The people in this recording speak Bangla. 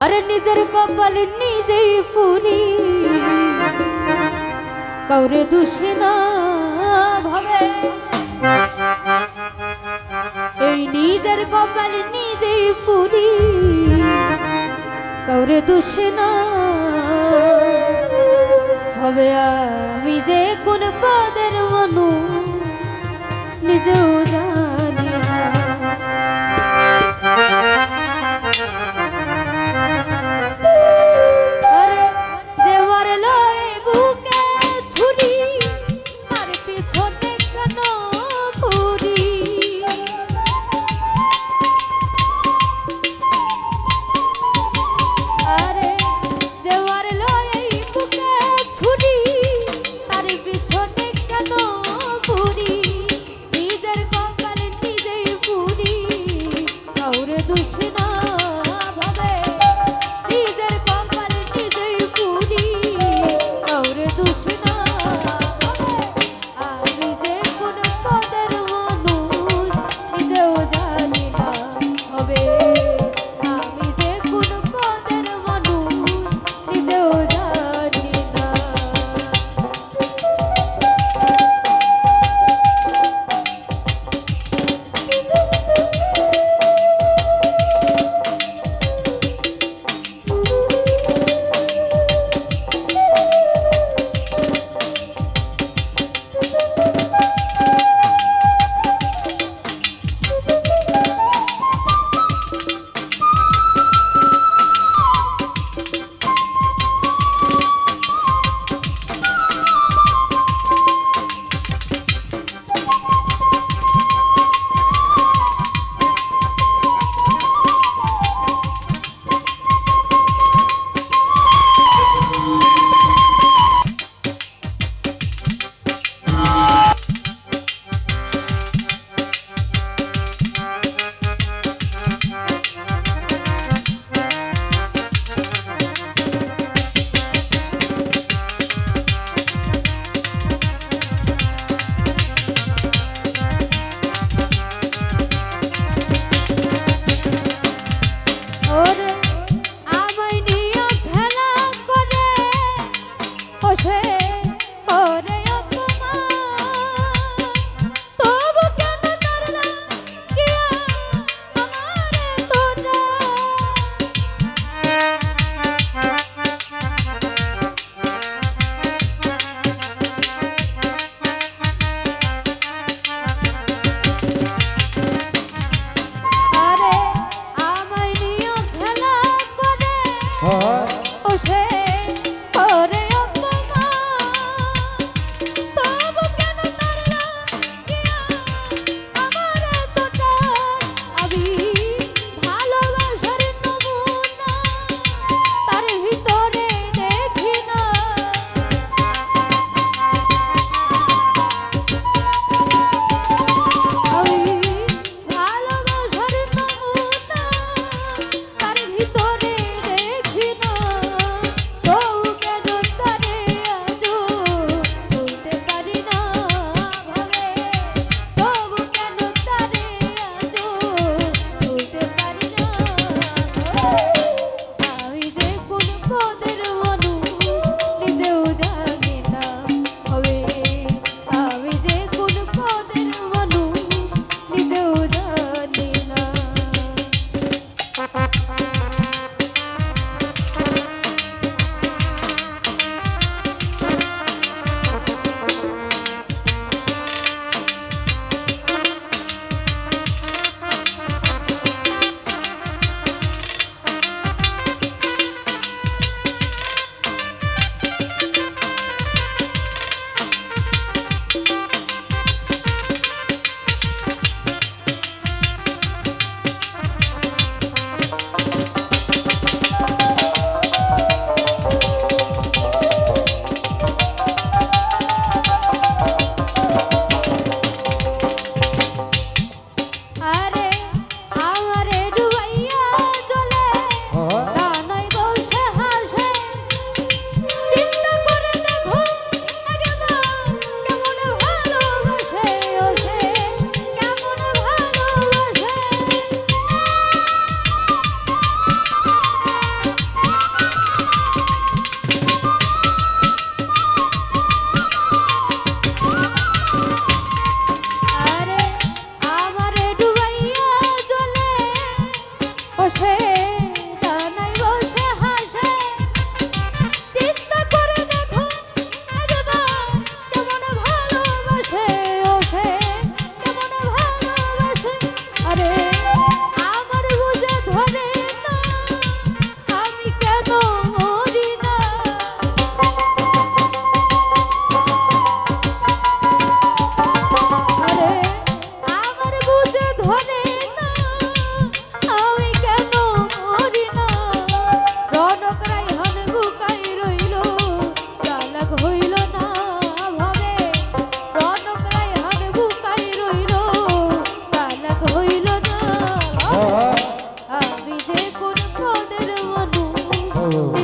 আরে নিজের কপাল নিজেই পুরি কাউরে দূষিনা ভাবে। এই নিজের কপাল নিজেই পুরি কাউরে দূষিনা হবে আর Paulo.